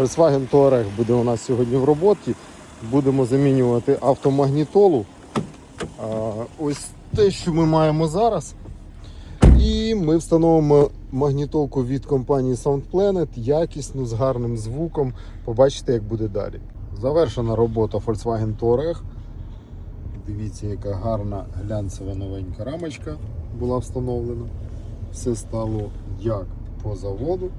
Volkswagen Touareg буде у нас сьогодні в роботі. Будемо замінювати автомагнітолу. Ось те, що ми маємо зараз. І ми встановимо магнітолку від компанії Sound Planet, якісну, з гарним звуком. Побачите, як буде далі. Завершена робота Volkswagen Touareg. Дивіться, яка гарна глянцева новенька рамочка була встановлена. Все стало як по заводу.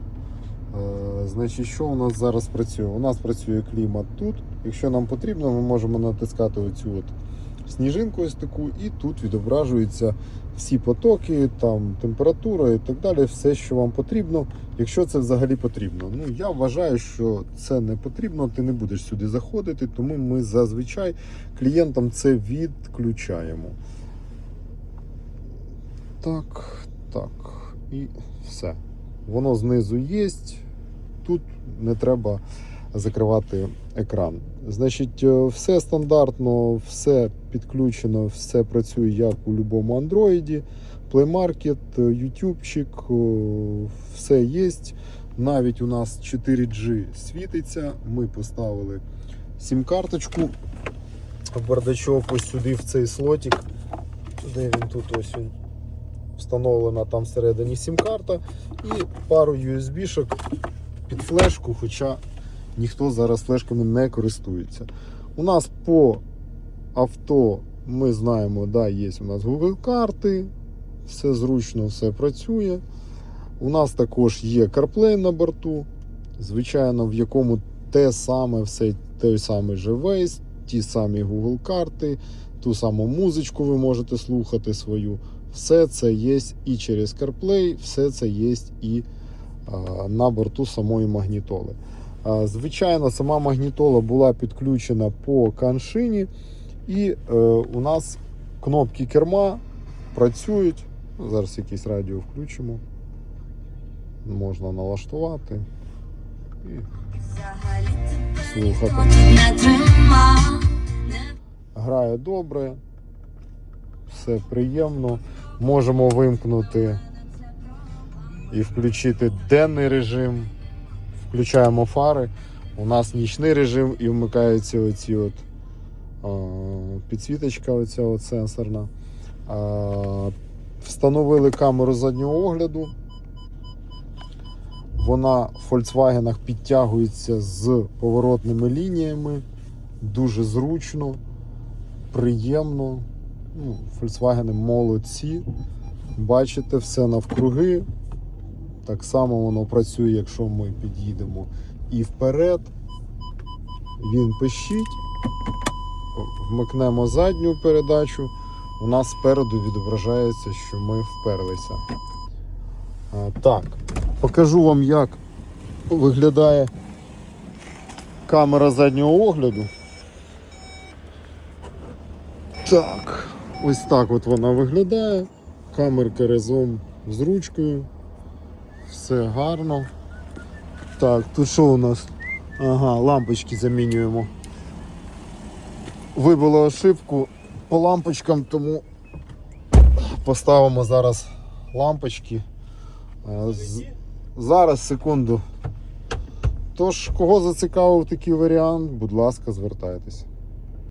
Е, Значить, що у нас зараз працює? У нас працює клімат тут. Якщо нам потрібно, ми можемо натискати оцю от сніжинку ось таку, і тут відображуються всі потоки, там температура і так далі, все, що вам потрібно, якщо це взагалі потрібно. Ну я вважаю, що це не потрібно, ти не будеш сюди заходити, тому ми зазвичай клієнтам це відключаємо. Так, так, і все. Воно знизу є. Тут не треба закривати екран. Значить, е, все стандартно, все підключено, все працює як у будь-якому андроїді. Play Market, е, ютубчик, е, все є. Навіть у нас 4G світиться. Ми поставили сім-карточку в бардачок ось сюди в цей слотик. Де він тут ось він встановлена там всередині сім-карта і пару USB-шок під флешку, хоча ніхто зараз флешками не користується. У нас по авто ми знаємо, да, є у нас Google карти, все зручно, все працює. У нас також є CarPlay на борту, звичайно, в якому те саме, все той самий же ті самі Google карти, ту саму музичку ви можете слухати свою. Все це є і через CarPlay, все це є і на борту самої магнітоли. Звичайно, сама магнітола була підключена по каншині, і е, у нас кнопки керма працюють. Зараз якесь радіо включимо. Можна налаштувати і слухати. Грає добре, все приємно. Можемо вимкнути і включити денний режим. Включаємо фари. У нас нічний режим і вмикається оці от, підсвіточка оця от сенсорна. Встановили камеру заднього огляду. Вона в Volkswagen підтягується з поворотними лініями. Дуже зручно, приємно. Ну, Volkswagen молодці. Бачите, все навкруги. Так само воно працює, якщо ми під'їдемо і вперед. Він пищить. Вмикнемо задню передачу. У нас спереду відображається, що ми вперлися. Так, покажу вам, як виглядає камера заднього огляду. Так, ось так от вона виглядає. Камерка разом з ручкою. Все гарно. Так, тут що у нас? Ага, лампочки замінюємо. Вибило ошибку по лампочкам, тому поставимо зараз лампочки. Е, Зараз, секунду. Тож, кого зацікавив такий варіант, будь ласка, звертайтеся.